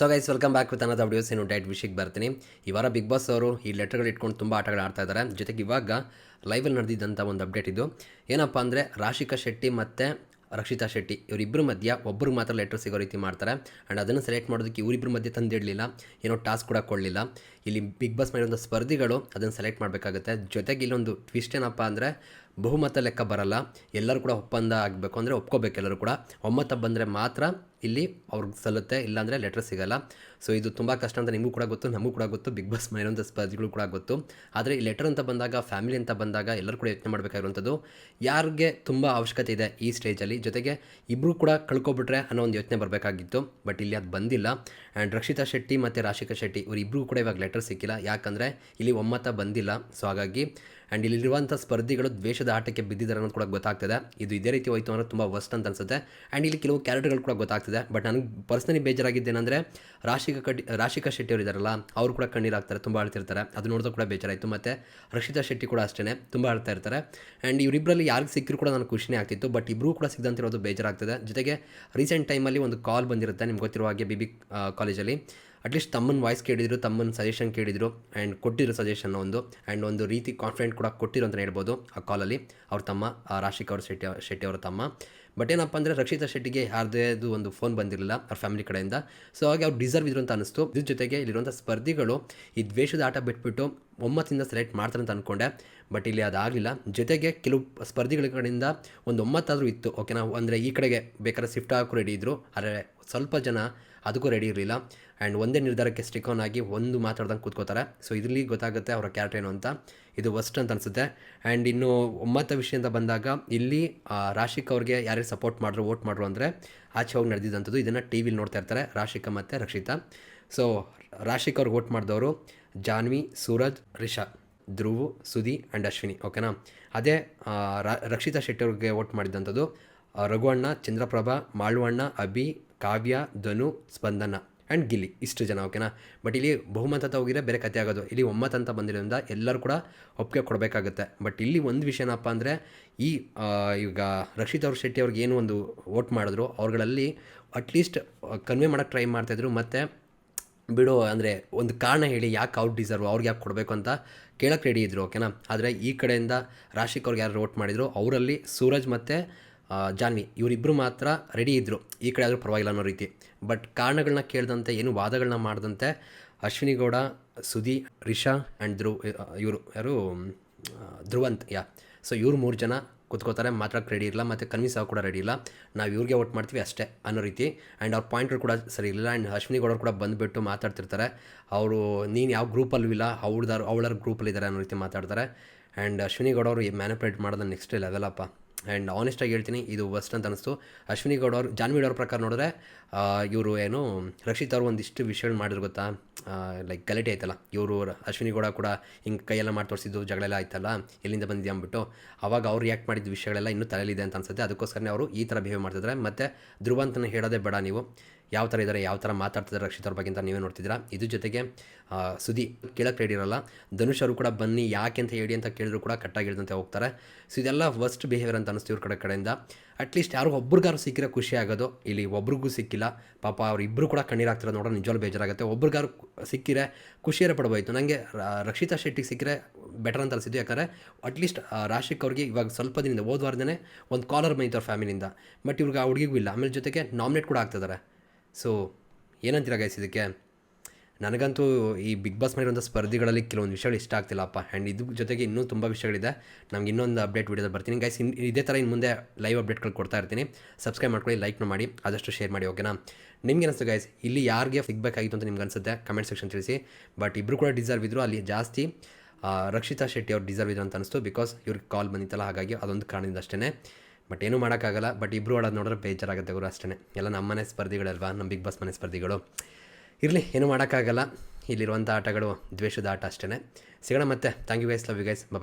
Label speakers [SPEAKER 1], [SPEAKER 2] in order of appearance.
[SPEAKER 1] So guys welcome back with ಅನ್ನೋದು videos ಏನು diet ವಿಷಯಕ್ಕೆ ಬರ್ತೀನಿ. ಈ ವಾರ ಬಿಗ್ ಬಾಸ್ ಅವರು ಈ ಲೆಟರ್ಗಳು ಇಟ್ಕೊಂಡು ತುಂಬ ಆಟಗಳು ಆಡ್ತಾ ಇದ್ದಾರೆ. ಜೊತೆಗೆ ಇವಾಗ ಲೈವಲ್ಲಿ ನಡೆದಿದ್ದಂಥ ಒಂದು ಅಪ್ಡೇಟ್ ಇದು. ಏನಪ್ಪ ಅಂದರೆ ರಾಶಿಕಾ ಶೆಟ್ಟಿ ಮತ್ತು ರಕ್ಷಿತಾ ಶೆಟ್ಟಿ ಇವರಿಬ್ಬರ ಮಧ್ಯ ಒಬ್ಬರಿಗೆ ಮಾತ್ರ ಲೆಟರ್ ಸಿಗೋ ರೀತಿ ಮಾಡ್ತಾರೆ. ಆ್ಯಂಡ್ ಅದನ್ನು ಸೆಲೆಕ್ಟ್ ಮಾಡೋದಕ್ಕೆ ಇವರಿಬ್ಬರ ಮಧ್ಯೆ ತಂದಿಡಲಿಲ್ಲ. ಏನೋ ಟಾಸ್ಕ್ ಕೂಡ ಕೊಡಲಿಲ್ಲ. ಇಲ್ಲಿ ಬಿಗ್ ಬಾಸ್ ಮಾಡಿರೋ ಸ್ಪರ್ಧಿಗಳು ಅದನ್ನು ಸೆಲೆಕ್ಟ್ ಮಾಡಬೇಕಾಗುತ್ತೆ. ಜೊತೆಗೆ ಇಲ್ಲೊಂದು ಟ್ವಿಸ್ಟ್ ಏನಪ್ಪ ಅಂದರೆ ಬಹುಮತ ಲೆಕ್ಕ ಬರಲ್ಲ. ಎಲ್ಲರೂ ಕೂಡ ಒಪ್ಪಂದ ಆಗಬೇಕು ಅಂದರೆ ಒಪ್ಕೋಬೇಕು ಎಲ್ಲರೂ ಕೂಡ. ಒಮ್ಮತ ಬಂದರೆ ಮಾತ್ರ ಇಲ್ಲಿ ಅವ್ರಿಗೆ ಸಲ್ಲುತ್ತೆ, ಇಲ್ಲಾಂದರೆ ಲೆಟರ್ ಸಿಗಲ್ಲ. ಸೊ ಇದು ತುಂಬ ಕಷ್ಟ ಅಂತ ನಿಮಗೂ ಕೂಡ ಗೊತ್ತು, ನಮಗೂ ಕೂಡ ಗೊತ್ತು ಬಿಗ್ ಬಾಸ್ ಮನೆಯ ಸ್ಪರ್ಧಿಗಳು ಕೂಡ ಗೊತ್ತು. ಆದರೆ ಈ ಲೆಟರ್ ಅಂತ ಬಂದಾಗ ಫ್ಯಾಮಿಲಿ ಅಂತ ಬಂದಾಗ ಎಲ್ಲರೂ ಕೂಡ ಯೋಚನೆ ಮಾಡಬೇಕಾಗಿರುವಂಥದ್ದು. ಯಾರಿಗೆ ತುಂಬ ಅವಶ್ಯಕತೆ ಇದೆ ಈ ಸ್ಟೇಜಲ್ಲಿ ಜೊತೆಗೆ ಇಬ್ಬರು ಕೂಡ ಕಳ್ಕೊಬಿಟ್ರೆ ಅನ್ನೋ ಒಂದು ಯೋಚನೆ ಬರಬೇಕಾಗಿತ್ತು. ಬಟ್ ಇಲ್ಲಿ ಅದು ಬಂದಿಲ್ಲ. ಆ್ಯಂಡ್ ರಕ್ಷಿತಾ ಶೆಟ್ಟಿ ಮತ್ತು ರಾಶಿಕಾ ಶೆಟ್ಟಿ ಇವರಿಬ್ಬರು ಕೂಡ ಇವಾಗ ಲೆಟರ್ ಸಿಕ್ಕಿಲ್ಲ. ಯಾಕಂದರೆ ಇಲ್ಲಿ ಒಮ್ಮತ ಬಂದಿಲ್ಲ. ಸೊ ಹಾಗಾಗಿ ಆ್ಯಂಡ್ ಇಲ್ಲಿರುವಂಥ ಸ್ಪರ್ಧಿಗಳು ದ್ವೇಷದ ಆಟಕ್ಕೆ ಬಿದ್ದಿದ್ದಾರೆ ಅನ್ನೋದು ಕೂಡ ಗೊತ್ತಾಗ್ತದೆ. ಇದು ಇದೇ ರೀತಿ ಹೋಯಿತು ಅಂದರೆ ತುಂಬ ವರ್ಸ್ಟ್ ಅಂತ ಅನ್ಸುತ್ತೆ. ಆ್ಯಂಡ್ ಇಲ್ಲಿ ಕೆಲವು ಕ್ಯಾರೆಕ್ಟರ್ಗಳು ಕೂಡ ಗೊತ್ತಾಗ್ತದೆ. ಬಟ್ ನನಗೆ ಪರ್ಸ್ನಲಿ ಬೇಜಾರಾಗಿದ್ದೇನೆಂದರೆ ರಾಶಿಕಾ ಕಟ್ಟಿ ರಾಶಿಕಾ ಶೆಟ್ಟಿ ಅವರು ಇದ್ದಾರಲ್ಲ ಅವರು ಕೂಡ ಕಣ್ಣೀರಾಗ್ತಾರೆ ತುಂಬ ಅಳ್ತಿರ್ತಾರೆ. ಅದು ನೋಡಿದ್ರು ಕೂಡ ಬೇಜಾರಾಯಿತು. ಮತ್ತು ರಕ್ಷಿತಾ ಶೆಟ್ಟಿ ಕೂಡ ಅಷ್ಟೇ ತುಂಬ ಅಳ್ತಾ ಇರ್ತಾರೆ. ಆ್ಯಂಡ್ ಇವರಿಬ್ಬರಲ್ಲಿ ಯಾರಿಗೆ ಸಿಕ್ಕರೂ ಕೂಡ ನನಗೆ ಖುಷಿನೇ ಆಗ್ತಿತ್ತು. ಬಟ್ ಇಬ್ಬರೂ ಕೂಡ ಸಿಗದಂತಿರೋದು ಬೇಜಾರಾಗ್ತದೆ. ಜೊತೆಗೆ ರೀಸೆಂಟ್ ಟೈಮಲ್ಲಿ ಒಂದು ಕಾಲ್ ಬಂದಿರುತ್ತೆ, ನಿಮ್ಗೆ ಗೊತ್ತಿರುವ ಹಾಗೆ ಬಿ ಬಿ ಕಾಲೇಜಲ್ಲಿ ಅಟ್ಲೀಸ್ಟ್ ತಮ್ಮನ ವಾಯ್ಸ್ ಕೇಳಿದ್ರು, ತಮ್ಮನ ಸಜೆಷನ್ ಕೇಳಿದರು ಆ್ಯಂಡ್ ಕೊಟ್ಟಿರೋ ಸಜೆಷನ್ ಒಂದು ಆ್ಯಂಡ್ ಒಂದು ರೀತಿ ಕಾನ್ಫಿಡೆಂಟ್ ಕೂಡ ಕೊಟ್ಟಿರೋ ಅಂತಲೇ ಹೇಳ್ಬೋದು ಆ ಕಾಲಲ್ಲಿ ಅವ್ರ ತಮ್ಮ ರಾಶಿಕ್ ಅವ್ರ ಶೆಟ್ಟಿ ಶೆಟ್ಟಿ ಅವರ ತಮ್ಮ. ಬಟ್ ಏನಪ್ಪ ಅಂದರೆ ರಕ್ಷಿತಾ ಶೆಟ್ಟಿಗೆ ಯಾರ್ದೇದು ಒಂದು ಫೋನ್ ಬಂದಿರಲಿಲ್ಲ ಅವ್ರ ಫ್ಯಾಮಿಲಿ ಕಡೆಯಿಂದ. ಸೊ ಹಾಗೆ ಅವ್ರು ಡಿಸರ್ವ್ ಇದ್ರು ಅಂತ ಅನಿಸ್ತು ಇದ್ರ ಜೊತೆಗೆ ಇಲ್ಲಿರುವಂಥ ಸ್ಪರ್ಧಿಗಳು ಈ ದ್ವೇಷದ ಆಟ ಬಿಟ್ಬಿಟ್ಟು ಒಮ್ಮತ್ತಿಂದ ಸೆಲೆಕ್ಟ್ ಮಾಡ್ತಾರೆ ಅಂತ ಅಂದ್ಕೊಂಡೆ ಬಟ್ ಇಲ್ಲಿ ಅದಾಗಲಿಲ್ಲ ಜೊತೆಗೆ ಕೆಲವು ಸ್ಪರ್ಧಿಗಳ ಕಡೆಯಿಂದ ಒಂದು ಒಮ್ಮತ್ತಾದರೂ ಇತ್ತು. ಓಕೆನಾ ಅಂದರೆ ಈ ಕಡೆಗೆ ಬೇಕಾದ್ರೆ ಶಿಫ್ಟ್ ಹಾಕೋ ರೆಡಿ ಇದ್ದರು ಆದರೆ ಸ್ವಲ್ಪ ಜನ ಅದಕ್ಕೂ ರೆಡಿ ಇರಲಿಲ್ಲ. ಆ್ಯಂಡ್ ಒಂದೇ ನಿರ್ಧಾರಕ್ಕೆ ಸ್ಟಿಕ್ ಆನ್ ಆಗಿ ಒಂದು ಮಾತಾಡ್ದಂಗೆ ಕೂತ್ಕೋತಾರೆ ಸೊ ಇದರಲ್ಲಿ ಗೊತ್ತಾಗುತ್ತೆ ಅವರ ಕ್ಯಾರೆಕ್ಟರ್ ಏನು ಅಂತ. ಇದು ವರ್ಸ್ಟ್ ಅಂತ ಅನಿಸುತ್ತೆ. ಆ್ಯಂಡ್ ಇನ್ನು ಒಮ್ಮತ ವಿಷಯ ಅಂತ ಬಂದಾಗ, ಇಲ್ಲಿ ರಾಶಿಕ್ ಅವ್ರಿಗೆ ಯಾರ್ಯಾರು ಸಪೋರ್ಟ್ ಮಾಡಿದ್ರು ವೋಟ್ ಮಾಡ್ರು ಅಂದರೆ ಆಚೆ ಹೋಗಿ ನಡೆದಿದ್ದಂಥದ್ದು ಇದನ್ನು ಟಿ ವಿಲಿ ನೋಡ್ತಾ ಇರ್ತಾರೆ. ರಾಶಿಕಾ ಮತ್ತು ರಕ್ಷಿತಾ. ಸೊ ರಾಶಿಕ್ ಅವ್ರಿಗೆ ವೋಟ್ ಮಾಡಿದವರು ಜಾನ್ವಿ, ಸೂರಜ್, ರಿಷಾ, ಧ್ರುವ್ ಸುದಿ ಆ್ಯಂಡ್ ಅಶ್ವಿನಿ. ಓಕೆನಾ ಅದೇ ರಕ್ಷಿತಾ ಶೆಟ್ಟಿ ಅವ್ರಿಗೆ ವೋಟ್ ಮಾಡಿದಂಥದ್ದು ರಘುವಣ್ಣ ಚಂದ್ರಪ್ರಭಾ ಮಾಳುವಣ್ಣ ಅಭಿ ಕಾವ್ಯ, ಧನು, ಸ್ಪಂದನ ಆ್ಯಂಡ್ ಗಿಲ್ಲಿ ಇಷ್ಟು ಜನ ಓಕೆನಾ ಬಟ್ ಇಲ್ಲಿ ಬಹುಮತ ಅಂತ ಹೋಗಿದ್ರೆ ಬೇರೆ ಕತೆ ಆಗೋದು. ಇಲ್ಲಿ ಒಮ್ಮತ ಅಂತ ಬಂದಿರೋದ್ರಿಂದ ಎಲ್ಲರೂ ಕೂಡ ಒಪ್ಪಿಗೆ ಕೊಡಬೇಕಾಗುತ್ತೆ. ಬಟ್ ಇಲ್ಲಿ ಒಂದು ವಿಷಯ ಏನಪ್ಪ ಅಂದರೆ ಈ ಈಗ ರಕ್ಷಿತ್ ಅವ್ರ ಶೆಟ್ಟಿ ಅವ್ರಿಗೆ ಏನು ಒಂದು ವೋಟ್ ಮಾಡಿದ್ರು, ಅವ್ರುಗಳಲ್ಲಿ ಅಟ್ಲೀಸ್ಟ್ ಕನ್ವೆ ಮಾಡೋಕ್ಕೆ ಟ್ರೈ ಮಾಡ್ತಾಯಿದ್ರು ಮತ್ತು ಬಿಡು, ಅಂದರೆ ಒಂದು ಕಾರಣ ಹೇಳಿ ಯಾಕೆ ಔಟ್ ಡಿಸರ್ವ್ ಅವ್ರಿಗೆ ಯಾಕೆ ಕೊಡಬೇಕು ಅಂತ ಕೇಳಕ್ಕೆ ರೆಡಿ ಇದ್ದರು ಓಕೆನಾ ಆದರೆ ಈ ಕಡೆಯಿಂದ ರಾಶಿಕ್ ಅವ್ರಿಗೆ ಯಾರು ವೋಟ್ ಮಾಡಿದ್ರು, ಅವರಲ್ಲಿ ಸೂರಜ್ ಮತ್ತು ಜಾನ್ವಿ ಇವರಿಬ್ಬರು ಮಾತ್ರ ರೆಡಿ ಇದ್ದರು ಈ ಕಡೆ ಆದರೂ ಪರವಾಗಿಲ್ಲ ಅನ್ನೋ ರೀತಿ. ಬಟ್ ಕಾರಣಗಳನ್ನ ಕೇಳಿದಂತೆ, ಏನು ವಾದಗಳನ್ನ ಮಾಡಿದಂತೆ ಅಶ್ವಿನಿ ಗೌಡ ಸುದಿ ರಿಷಾ ಆ್ಯಂಡ್ ಧ್ರುವ್ ಇವರು, ಯಾರು ಧ್ರುವಂತ್, ಯಾ. ಸೊ ಇವ್ರು ಮೂರು ಜನ ಕುತ್ಕೋತಾರೆ, ಮಾತ್ರ ರೆಡಿ ಇಲ್ಲ ಮತ್ತು ಕನ್ವಿನ್ಸ್ ಆಗಿ ಕೂಡ ರೆಡಿ ಇಲ್ಲ. ನಾವು ಇವ್ರಿಗೆ ಓಟ್ ಮಾಡ್ತೀವಿ ಅಷ್ಟೇ ಅನ್ನೋ ರೀತಿ. ಆ್ಯಂಡ್ ಅವ್ರ ಪಾಯಿಂಟ್ಗಳು ಕೂಡ ಸರಿ ಇಲ್ಲ ಆ್ಯಂಡ್ ಅಶ್ವಿನಿ ಗೌಡರು ಕೂಡ ಬಂದುಬಿಟ್ಟು ಮಾತಾಡ್ತಿರ್ತಾರೆ. ಅವರು, ನೀನು ಯಾವ ಗ್ರೂಪಲ್ಲೂ ಇಲ್ಲ ಅವಳದಾರು ಅವಳರ ಗ್ರೂಪಲ್ಲಿದ್ದಾರೆ ಅನ್ನೋ ರೀತಿ ಮಾತಾಡ್ತಾರೆ. ಆ್ಯಂಡ್ ಅಶ್ವಿನಿ ಗೌಡ ಅವರು ಮ್ಯಾನಿಪುಲೇಟ್ ಮಾಡೋದು ನೆಕ್ಸ್ಟ್ ಲೆವೆಲಪ್ಪ ಆ್ಯಂಡ್ ಆನೆಸ್ಟಾಗಿ ಹೇಳ್ತೀನಿ, ಇದು ವರ್ಸ್ಟ್ ಅಂತ ಅನಿಸ್ತು. ಅಶ್ವಿನಿ ಗೌಡ ಅವ್ರು, ಜಾನ್ವಿ ಅವ್ರ ಪ್ರಕಾರ ನೋಡಿದ್ರೆ ಇವರು ಏನು, ರಕ್ಷಿತ್ ಅವ್ರು ಒಂದಿಷ್ಟು ವಿಷಯಗಳು ಮಾಡಿದ್ರು ಗೊತ್ತಾ? ಲೈಕ್ ಗಲಾಟೆ ಆಯ್ತಲ್ಲ. ಇವರು ಅಶ್ವಿನಿ ಗೌಡ ಕೂಡ ಹಿಂಗೆ ಕೈಯೆಲ್ಲ ಮಾಡಿ ತೋರಿಸಿದ್ದು ಜಗಳೆಲ್ಲ ಆಯ್ತಲ್ಲ, ಎಲ್ಲಿಂದ ಬಂದಿದೆ ಅಂದ್ಬಿಟ್ಟು, ಅವಾಗ ಅವ್ರು ರಿಯಾಕ್ಟ್ ಮಾಡಿದ ವಿಷಯಗಳೆಲ್ಲ ಇನ್ನೂ ತಲೆಯಲ್ಲಿದೆ ಅಂತ ಅನ್ಸುತ್ತೆ. ಅದಕ್ಕೋಸ್ಕರನೇ ಅವರು ಈ ಥರ ಬಿಹೇವ್ ಮಾಡ್ತಿದ್ದಾರೆ ಮತ್ತು ಧ್ರುವಂತನ ಹೇಳೋದೇ ಬೇಡ ನೀವು. ಯಾವ ಥರ ಇದ್ದಾರೆ, ಯಾವ ಥರ ಮಾತಾಡ್ತಿದ್ದಾರೆ ರಕ್ಷಿತ್ ಬಗ್ಗೆ ಅಂತ ನೀವೇ ನೋಡ್ತಿದ್ದೀರಾ. ಇದ್ರ ಜೊತೆಗೆ ಸುದಿ ಕೇಳಕ್ಕೆ ರೆಡಿ ಇರಲ್ಲ. ಧನುಷ್ ಅವರು ಕೂಡ ಬನ್ನಿ, ಯಾಕೆ ಅಂತ ಹೇಳಿ ಅಂತ ಕೇಳಿದ್ರು ಕೂಡ ಕಟ್ಟಾಗಿಡ್ದಂತೆ ಹೋಗ್ತಾರೆ. ಸೊ ಇದೆಲ್ಲ ವರ್ಸ್ಟ್ ಬಿಹೇವಿಯರ್ ಅಂತ ಅನಿಸ್ತು ಇವ್ರ ಕಡೆ, ಕಡೆಯಿಂದ. ಅಟ್ಲೀಸ್ಟ್ ಯಾರು ಒಬ್ರಿಗಾರು ಸಿಕ್ಕಿರೋ ಖುಷಿ ಆಗೋದು. ಇಲ್ಲಿ ಒಬ್ರಿಗೂ ಸಿಕ್ಕಿಲ್ಲ. ಪಾಪ ಅವ್ರು ಇಬ್ಬರು ಕೂಡ ಕಣ್ಣೀರಾಗ್ತಿರೋದು ನೋಡೋ ನಿಜವಾಗ್ಲೂ ಬೇಜಾರಾಗುತ್ತೆ. ಒಬ್ರಿಗಾರು ಸಿಕ್ಕಿರೆ ಖುಷಿಯರೇ ಪಡ್ಬೋಯ್ತು ನನಗೆ ರಕ್ಷಿತಾ ಶೆಟ್ಟಿಗೆ ಸಿಕ್ಕರೆ ಬೆಟರ್ ಅಂತ ಅನಿಸಿದ್ದು. ಯಾಕಂದರೆ ಅಟ್ಲೀಸ್ಟ್ ರಾಶಿಕ್ ಅವ್ರಿಗೆ ಇವಾಗ ಸ್ವಲ್ಪ ದಿನದಿಂದ, ಹೋದ ಒಂದು ಕಾಲರ್ ಬಂದಿತ್ತು ಅವ್ರ ಫ್ಯಾಮಿಲಿಯಿಂದ ಬಟ್ ಇವ್ರಿಗೆ ಆ ಹುಡುಗಿಗೂ ಇಲ್ಲ. ಆಮೇಲೆ ಜೊತೆಗೆ ನಾಮಿನೇಟ್ ಕೂಡ ಆಗ್ತಿದ್ದಾರೆ ಸೊ ಏನಂತೀರ ಗೈಸ್ ಇದಕ್ಕೆ? ನನಗಂತೂ ಈ ಬಿಗ್ ಬಾಸ್ ಮಾಡಿರೋಂಥ ಸ್ಪರ್ಧೆಗಳಲ್ಲಿ ಕೆಲವೊಂದು ವಿಷಯಗಳು ಇಷ್ಟ ಆಗ್ತಿಲ್ಲಪ್ಪ. ಆ್ಯಂಡ್ ಇದ್ರ ಜೊತೆಗೆ ಇನ್ನೂ ತುಂಬ ವಿಷಯಗಳಿದೆ. ನಮ್ಗೆ ಇನ್ನೊಂದು ಅಪ್ಡೇಟ್ ವಿಡಿಯೋದಲ್ಲಿ ಬರ್ತೀನಿ. ಗೈಸ್ ಇನ್ ಇದೇ ಥರ ಇನ್ನು ಮುಂದೆ ಲೈವ್ ಅಪ್ಡೇಟ್ಗಳು ಕೊಡ್ತಾ ಇರ್ತೀನಿ. ಸಬ್ಸ್ಕ್ರೈಬ್ ಮಾಡ್ಕೊಳ್ಳಿ ಲೈಕ್ನ ಮಾಡಿ, ಆದಷ್ಟು ಶೇರ್ ಮಾಡಿ ಓಕೆನಾ ನಿಮ್ಗೆ ಅನಿಸ್ತು ಗೈಸ್ ಇಲ್ಲಿ ಯಾರಿಗೆ ಸಿಗಬೇಕಾಗಿತ್ತು ಅಂತ ನಿಮ್ಗೆ ಅನಿಸುತ್ತೆ? ಕಮೆಂಟ್ ಸೆಕ್ಷನ್ ತಿಳಿಸಿ. ಬಟ್ ಇಬ್ಬರು ಕೂಡ ಡಿಸರ್ವ್ ಇದ್ದರು ಅಲ್ಲಿ ಜಾಸ್ತಿ ರಕ್ಷಿತಾ ಶೆಟ್ಟಿ ಅವ್ರು ಡಿಸರ್ವ್ ಇದ್ರು ಅಂತ ಅನಿಸ್ತು. ಬಿಕಾಸ್ ಇವ್ರಿಗೆ ಕಾಲ್ ಬಂದಿತ್ತಲ್ಲ, ಹಾಗಾಗಿ ಅದೊಂದು ಕಾರಣದಿಂದ ಅಷ್ಟೇ ಬಟ್ ಏನೂ ಮಾಡೋಕ್ಕಾಗಲ್ಲ. ಬಟ್ ಇಬ್ಬರು ಆಡೋದು ನೋಡಿದ್ರೆ ಬೇಜಾರಾಗುತ್ತೆ ಗುರು ಅಷ್ಟೇ ಎಲ್ಲ ನಮ್ಮನೆ ಸ್ಪರ್ಧಿಗಳಲ್ವಾ? ನಮ್ಮ ಬಿಗ್ ಬಾಸ್ ಮನೆ ಸ್ಪರ್ಧಿಗಳು. ಇರಲಿ, ಏನೂ ಮಾಡೋಕ್ಕಾಗಲ್ಲ. ಇಲ್ಲಿರುವಂಥ ಆಟಗಳು ದ್ವೇಷದ ಆಟ ಅಷ್ಟೇ ಸಿಗೋಣ ಮತ್ತೆ. Thank you guys love you guys bye